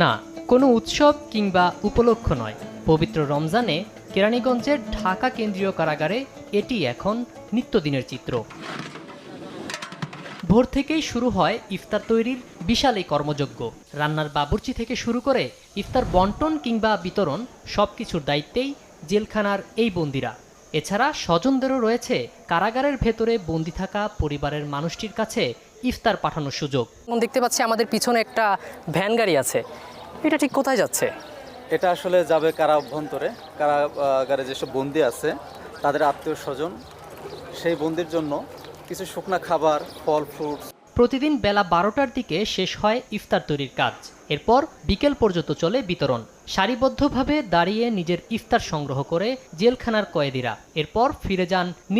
না, কোনো উৎসব কিংবা উপলক্ষ নয়। পবিত্র রমজানে কেরানীগঞ্জের ঢাকা কেন্দ্রীয় কারাগারে এটি এখন নিত্যদিনের চিত্র। ভোর থেকেই শুরু হয় ইফতার তৈরির বিশাল এই কর্মযজ্ঞ। রান্নার বাবুর্চি থেকে শুরু করে ইফতার বন্টন কিংবা বিতরণ সব কিছুর দায়িত্বেই জেলখানার এই বন্দিরা। এছাড়া স্বজনদেরও রয়েছে কারাগারের ভেতরে বন্দি থাকা পরিবারের মানুষটির কাছে ইফতার পাঠানোর সুযোগ। দেখতে পাচ্ছি আমাদের পিছনে একটা ভ্যান গাড়ি আছে। এটা ঠিক কোথায় যাচ্ছে? এটা আসলে যাবে কারা অভ্যন্তরে? কারাগারে যেসব বন্দি আছে তাদের আত্মীয় স্বজন সেই বন্দির জন্য কিছু শুকনা খাবার ফল ফ্রুটস প্রতিদিন বেলা বারোটার দিকে শেষ হয় ইফতার তৈরির কাজ। এরপর বিকেল পর্যন্ত চলে বিতরণ। সারিবদ্ধভাবে দাঁড়িয়ে নিজের ইফতার সংগ্রহ করে জেলখানার কয়েদিরা। এরপর ফিরে যান